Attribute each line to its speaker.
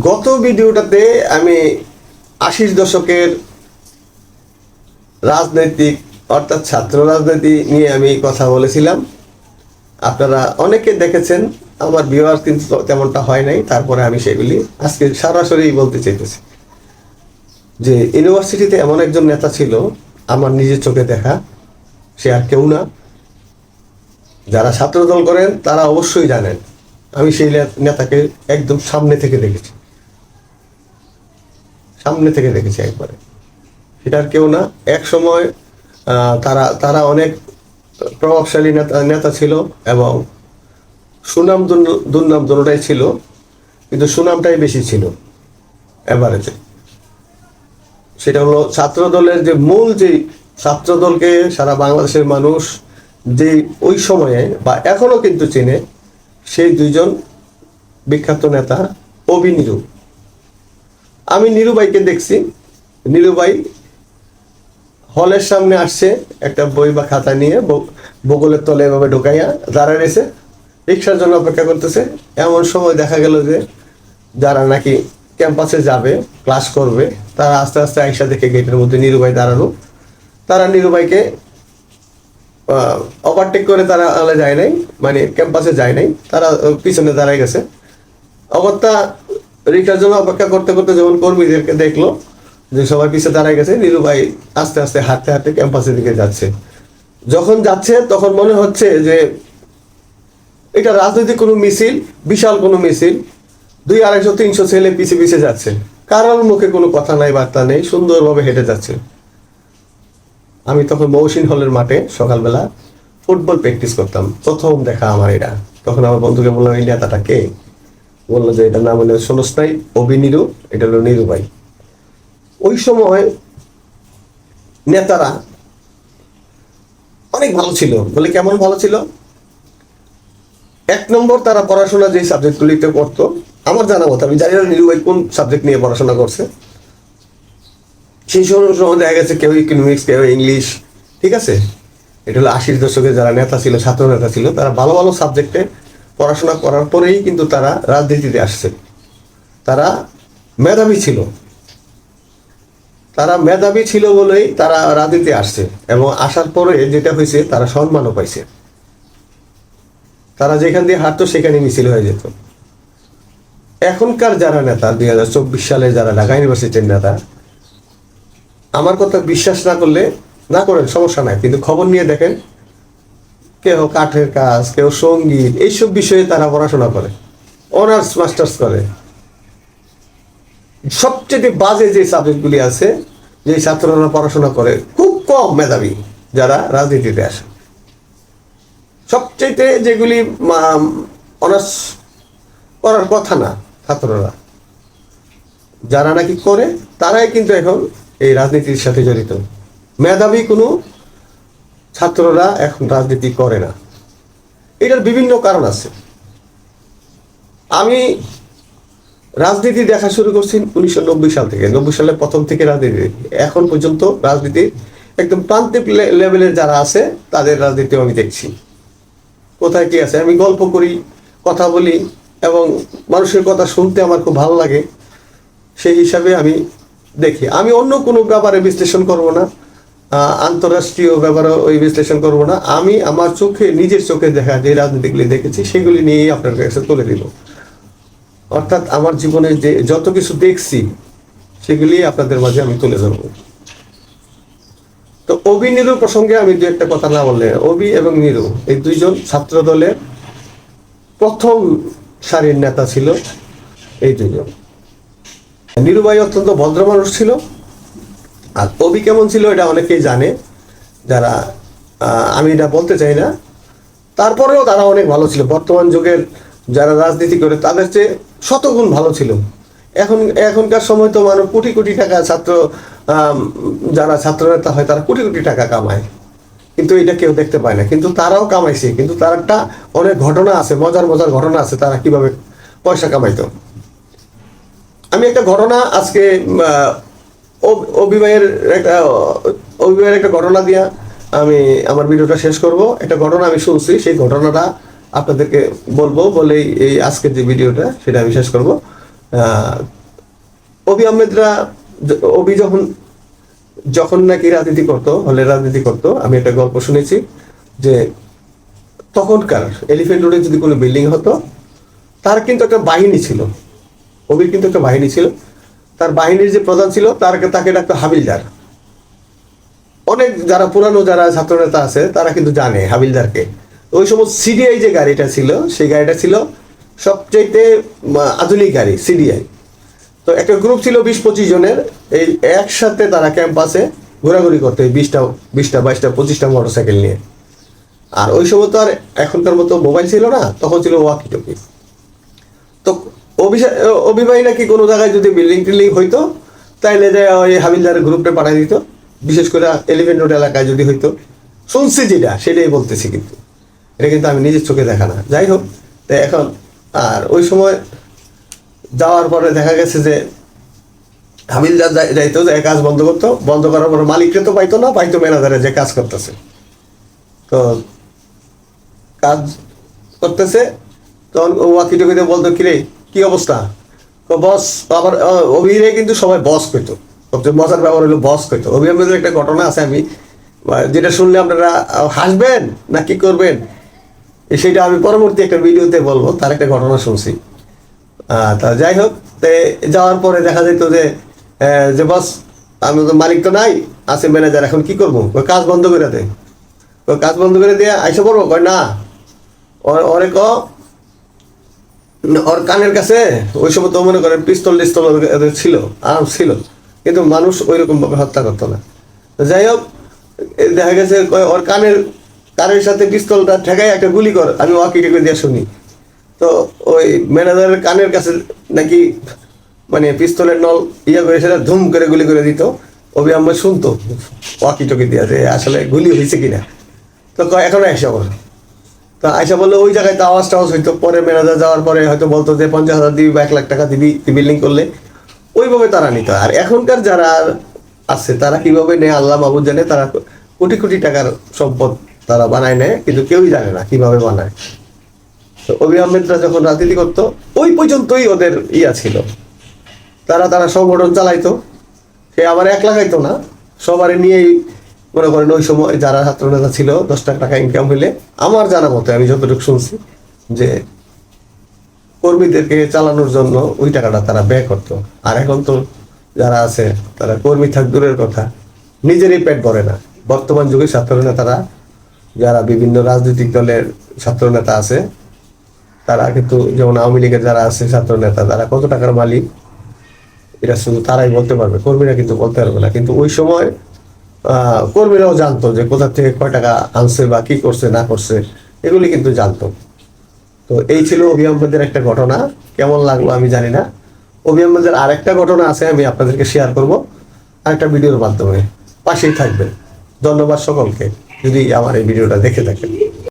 Speaker 1: গত ভিডিওটাতে আমি আশির দশকের রাজনৈতিক, অর্থাৎ ছাত্র রাজনীতি নিয়ে আমি কথা বলেছিলাম। আপনারা অনেকে দেখেছেন, আমার বিবাহ কিন্তু তেমনটা হয় নাই, তারপরে আমি সেগুলি আজকে সরাসরি বলতে চাইতেছি। যে ইউনিভার্সিটিতে এমন একজন নেতা ছিল, আমার নিজের চোখে দেখা, সে আর কেউ না। যারা ছাত্রদল করেন, তারা অবশ্যই জানেন, আমি সেই নেতাকে একদম সামনে থেকে দেখেছি। সামনে থেকে দেখেছি একবারে। সেটার কেউ না। এক সময় তারা তারা অনেক প্রভাবশালী নেতা নেতা ছিল এবং সুনাম দুর্ন- দুর্নাম দুটোটাই ছিল, কিন্তু সুনামটাই বেশি ছিল এভারেজে সেটা হলো ছাত্র দলের যে মূল যে ছাত্র দলকে সারা বাংলাদেশের মানুষ যে ওই সময়ে বা এখনও কিন্তু চেনে, সেই দুইজন বিখ্যাত নেতা নিরু আমি নিরুবাইকে দেখছি। নিরুবাই হলের সামনে আসছে একটা বই বা খাতা নিয়ে বগলের তলে এভাবে ঢুকাইয়া দাঁড়ায় রয়েছে। রিক্সার জন্য অপেক্ষা করতেছে। এমন সময় দেখা গেল যে যারা নাকি ক্যাম্পাসে যাবে, ক্লাস করবে, তারা আস্তে আস্তে আইসা দেখে গেটের মধ্যে নিরুবাই দাঁড়ানো তারা নিরুবাইকে ওভারটেক করে তারা আলে যায় নাই মানে ক্যাম্পাসে যায় নাই, তারা পিছনে দাঁড়ায় গেছে। অগত্যা রিক্সার জন্য অপেক্ষা করতে করতে যখন কর্মীদেরকে দেখল যে সবাই পিছে দাঁড়ায় গেছে নীলুভাই আস্তে আস্তে হাঁটতে হাঁটতে ক্যাম্পাসের দিকে যাচ্ছে। যখন যাচ্ছে তখন মনে হচ্ছে যে এটা রাজনৈতিক কোনো মিছিল, বিশাল কোনো মিছিল। দুই আড়াইশো, তিনশো ছেলে পিছে পিছে যাচ্ছে। কারোর মুখে কোনো কথা নাই, বার্তা নেই, সুন্দরভাবে হেঁটে যাচ্ছে। আমি তখন মৌসিন হলের মাঠে সকালবেলা ফুটবল প্র্যাকটিস করতাম। প্রথম দেখা আমার এটা। তখন আমার বন্ধুকে বললাম, এই নেতাটা কে? বলল যে এটার নাম হলো সোনস্তাই অভিনিরু, এটা হলো নিরুবাই ওই সময় নেতারা অনেক ভালো ছিল। বলে কেমন ভালো ছিল? এক নম্বর তারা পড়াশোনা যে সাবজেক্টগুলিতে করতো, আমার জানা মতো, আমি জানি না নিরুবাই কোন সাবজেক্ট নিয়ে পড়াশোনা করছে। সেই সময় সময় দেখা গেছে কেউ ইকোনমিক্স কেউ ইংলিশ ঠিক আছে? এটা হলো আশির দশকে যারা নেতা ছিল, ছাত্র নেতা ছিল, তারা ভালো ভালো সাবজেক্টে পড়াশোনা করার পরেই কিন্তু তারা রাজনীতিতে আসছে। তারা মেধাবী ছিল। তারা মেধাবী ছিল বলেই তারা রাজনীতি আসছে এবং আসার পরে যেটা হয়েছে, তারা সম্মানও পাইছে। তারা যেখান দিয়ে হাঁটতো সেখানে মিছিল হয়ে যেত। এখনকার যারা নেতা, দুই হাজার চব্বিশ সালে যারা ঢাকা ইউনিভার্সিটির নেতা, আমার কথা বিশ্বাস না করলে না করেন, সমস্যা নাই। কিন্তু খবর নিয়ে দেখেন কেউ কাঠের কাজ, কেউ সংগীত, এইসব বিষয়ে তারা পড়াশোনা করে। অনার্স মাস্টার্স করে। সবচেয়ে বাজে যে সাবজেক্টগুলি আছে যে ছাত্ররা পড়াশোনা করে, খুব কম মেধাবী যারা রাজনীতিতে আসে। সবচেয়ে যেগুলি অনার্স করার কথা না ছাত্ররা, যারা নাকি করে, তারাই কিন্তু এখন এই রাজনীতির সাথে জড়িত। মেধাবী কোনো ছাত্ররা এখন রাজনীতি করে না। এটার বিভিন্ন কারণ আছে। আমি রাজনীতি দেখা শুরু করছি উনিশশো নব্বই সাল থেকে। নব্বই সালের প্রথম থেকে রাজনীতি। এখন পর্যন্ত রাজনীতি একদম প্রান্তিক লেভেলের যারা আছে, তাদের রাজনীতিও আমি দেখছি। কোথায় কি আছে? আমি গল্প করি, কথা বলি এবং মানুষের কথা শুনতে আমার খুব ভালো লাগে। সেই হিসাবে আমি দেখি। আমি অন্য কোনো ব্যাপারে বিশ্লেষণ করব না। আন্তঃরাষ্ট্রীয় ব্যাপারে ওই বিশ্লেষণ করব না। আমি আমার চোখে, নিজের চোখে দেখা যে রাজনীতিগুলি দেখেছি, সেগুলি নিয়েই আপনার কাছে তুলে দিব। অর্থাৎ আমার জীবনে যে যত কিছু দেখছি, সেগুলি আপনাদের মাঝে আমি তুলে ধরবো। তো অবি নিরু প্রসঙ্গে আমি দু একটা কথা না বললে অবি এবং নিরু, এই দুইজন ছাত্র দলের প্রথম সারির নেতা ছিল এই দুইজন। নিরুবাই অত্যন্ত ভদ্র মানুষ ছিল আর অবি কেমন ছিল এটা অনেকেই জানে। যারা আমি এটা বলতে চাই না। তারপরেও তারা অনেক ভালো ছিল। বর্তমান যুগের যারা রাজনীতি করে, তাদের চেয়ে শতগুণ ভালো ছিল। এখন, এখনকার সময় তো মানুষ কোটি কোটি টাকা ছাত্র যারা ছাত্র নেতা হয়, তারা কোটি কোটি টাকা কামায়। কিন্তু এটা কেউ দেখতে পায় না। কিন্তু তারাও কামাইছে। কিন্তু তার একটা অনেক ঘটনা আছে, মজার মজার ঘটনা আছে, তারা কীভাবে পয়সা কামাইতো। আমি একটা ঘটনা আজকে অভিবাহের একটা অভিবাহের একটা ঘটনা দিয়া আমি আমার ভিডিওটা শেষ করব। একটা ঘটনা আমি শুনছি, সেই ঘটনাটা আপনাদেরকে বলব বলেই এই আজকের যে ভিডিওটা, সেটা আমি শেষ করব। অভি আহমেদরা অভি যখন যখন নাকি রাজনীতি করতো, হলে রাজনীতি করতো, আমি একটা গল্প শুনেছি যে তখনকার এলিফেন্ট রোডে যদি কোনো বিল্ডিং হতো, তার কিন্তু একটা বাহিনী ছিল। অভির কিন্তু একটা বাহিনী ছিল। তার বাহিনীর যে প্রধান ছিল তার তাকে ডাকতো হাবিলদার। অনেক যারা পুরানো যারা ছাত্রনেতা আছে তারা কিন্তু জানে হাবিলদারকে। ওই সময় সিডিআই যে গাড়িটা ছিল সেই গাড়িটা ছিল উম, আধুনিক গাড়ি সিডিআই তো একটা গ্রুপ ছিল বিশ পঁচিশ জনের এই একসাথে তারা ক্যাম্পাসে ঘোরাঘুরি করতো বিশটা বিশটা বাইশটা পঁচিশটা মোটর সাইকেল নিয়ে। আর ওই সময় তো আর এখনকার মতো মোবাইল ছিল না তখন ছিল ওয়াকি টকি অভিবাহী নাকি কোনো জায়গায় যদি বিল্ডিং টিল্ডিং হইতো, তাইলে যে ওই হাবিলদারের গ্রুপটা পাঠিয়ে দিত। বিশেষ করে এলিভেন রোড এলাকায় যদি হইতো। শুনছি যেটা, সেটাই বলতেছি কিন্তু। এটা কিন্তু আমি নিজের চোখে দেখা না। যাই হোক তাই এখন আর ওই সময় যাওয়ার পরে দেখা গেছে যে হাবিলদার যাই- যাইতো যে কাজ বন্ধ করতো। বন্ধ করার পরে মালিককে তো পাইতো না, পাইতো ম্যানেজারে যে কাজ করতেছে। তো কাজ করতেছে, তখন ও ওয়াকি টকিতে বলতো, কিরে কি অবস্থা? বস আবার অভিরে কিন্তু সবাই বস কইতো। সবচেয়ে মজার ব্যাপার হলো বস কইতো। অভি আহমেদের একটা ঘটনা আছে আমি যেটা শুনলে আপনারা হাসবেন না কি করবেন? সেটা আমি পরবর্তী একটা ভিডিওতে বলব, তার একটা ঘটনা শুনছি। তা যাই হোক, তে যাওয়ার পরে দেখা যেত যে যে বস আমি তো মালিক তো নাই, আছে ম্যানেজার এখন কি করব? কাজ বন্ধ করে দে কাজ বন্ধ করে দিয়ে আইসা পড়ব? কয়, না। ওর- ওরে কানের কাছে ওই সময় তো মনে করেন পিস্তল টিস্তল ছিল আরাম ছিল। কিন্তু মানুষ ওই রকম ভাবে হত্যা করতো না। যাই হোক দেখা গেছে ওর কানের কানের সাথে পিস্তলটা ঠেকাই একটা গুলি কর, আমি ওয়াকি টেকে দিয়ে শুনি। তো ওই ম্যানেজারের কানের কাছে নাকি মানে পিস্তলের নল ইয়ে করে সেটা ধুম করে গুলি করে দিত। অভি আহমেদ শুনতো ওয়াকি টকি দিয়া যে আসলে গুলি হয়েছে কিনা। তো এখন এসে বল তা আয়সা বলল, ওই জায়গায় তো আওয়াজ টাওয়াজ হইতো। পরে ম্যানেজার যাওয়ার পরে হয়তো বলতো যে, পঞ্চাশ হাজার দিবি বা এক লাখ টাকা দিবি বিল্ডিং করলে। ওইভাবে তারা নিত। আর এখনকার যারা আছে, তারা কীভাবে নেয়? আল্লাহ মাহবুদ জানে, তারা কোটি কোটি টাকার সম্পদ তারা বানায় নেয়, কিন্তু কেউই জানে না কীভাবে বানায়। তো অভি আহমেদরা যখন রাজনীতি করতো, ওই পর্যন্তই ওদের ইয়া ছিল। তারা তারা সংগঠন চালাইতো। সে আবার এক লাগাইতো না। সবারই নিয়েই মনে করেন ওই সময় যারা ছাত্র নেতা ছিল দশ টাকা টাকা ইনকাম হইলে, আমার জানা মতে আমি যতটুকু শুনছি, যে কর্মীদেরকে চালানোর জন্য ওই টাকাটা তারা ব্যয় করতো। আর এখন তো যারা আছে, তারা কর্মী থাক দূরের কথা, নিজেরই পেট ভরে না। বর্তমান যুগে ছাত্র নেতারা যারা বিভিন্ন রাজনৈতিক দলের ছাত্র নেতা আছে, তারা কিন্তু যেমন আওয়ামী লীগের যারা আছে ছাত্র নেতা তারা কত টাকার মালিক? এটা শুধু তারাই বলতে পারবে, কর্মীরা কিন্তু বলতে পারবে না। কিন্তু ওই সময় কর্মীরাও জানতো যে কোথা থেকে কয় টাকা আনছে বা কি করছে, না করছে, এগুলি কিন্তু জানতো। তো এই ছিল অভি একটা ঘটনা। কেমন লাগল আমি জানি না। অভি আরেকটা ঘটনা আছে, আমি আপনাদেরকে শেয়ার করব। আরেকটা ভিডিওর মাধ্যমে। পাশেই থাকবেন। ধন্যবাদ সকলকে, যদি আমার এই ভিডিওটা দেখে থাকেন।